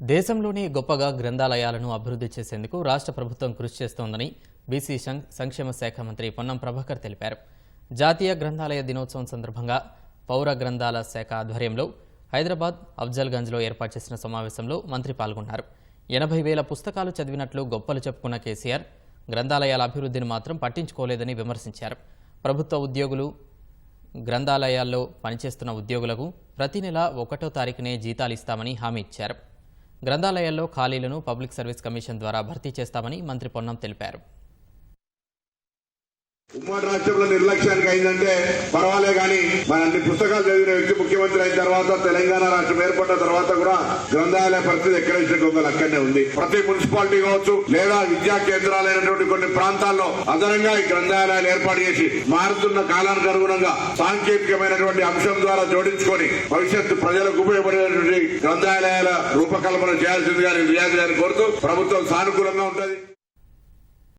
దేశంలోనే గొప్పగా గ్రంథాలయాలను అభివృద్ధి చేసేందుకు రాష్ట్ర ప్రభుత్వం కృషి చేస్తోందని బీసీ సంక్షేమ శాఖ మంత్రి పొన్నం ప్రభాకర్ తెలిపారు. జాతీయ గ్రంథాలయ దినోత్సవం సందర్భంగా పౌర గ్రంథాల శాఖ ఆధ్వర్యంలో హైదరాబాద్ అఫ్జల్గంజ్లో ఏర్పాటు చేసిన సమావేశంలో మంత్రి పాల్గొన్నారు. ఎనభై వేల పుస్తకాలు చదివినట్లు గొప్పలు చెప్పుకున్న కేసీఆర్ గ్రంథాలయాల అభివృద్ధిని మాత్రం పట్టించుకోలేదని విమర్శించారు. ప్రభుత్వ ఉద్యోగులు గ్రంథాలయాల్లో పనిచేస్తున్న ఉద్యోగులకు ప్రతి నెల ఒకటో తారీఖునే జీతాలు ఇస్తామని హామీ ఇచ్చారు. గ్రంథాలయాల్లో ఖాళీలను పబ్లిక్ సర్వీస్ కమిషన్ ద్వారా భర్తీ చేస్తామని మంత్రి పొన్నం తెలిపారు. ఉమ్మడి రాష్ట్రంలో నిర్లక్ష్యానికి అయిందంటే పర్వాలే గాని మన అన్ని పుస్తకాలు చదివిన వ్యక్తి ముఖ్యమంత్రి అయిన తర్వాత తెలంగాణ రాష్ట్రం ఏర్పడిన తర్వాత కూడా గ్రంథాలయ పరిస్థితి ఎక్కడ ఇచ్చిన గొంగలు అక్కడనే ఉంది. ప్రతి మున్సిపాలిటీ కావచ్చు లేదా విద్యా కేంద్రాలైనటువంటి కొన్ని ప్రాంతాల్లో అదనంగా ఈ గ్రంథాలయాలు ఏర్పాటు చేసి మారుతున్న కాలానికి అనుగుణంగా సాంకేతికమైనటువంటి అంశం ద్వారా జోడించుకొని భవిష్యత్తు ప్రజలకు ఉపయోగపడేటువంటి గ్రంథాలయాల రూపకల్పన చేయాల్సిందిగా నేను గారిని కోరుతూ ప్రభుత్వం సానుకూలంగా ఉంటుంది.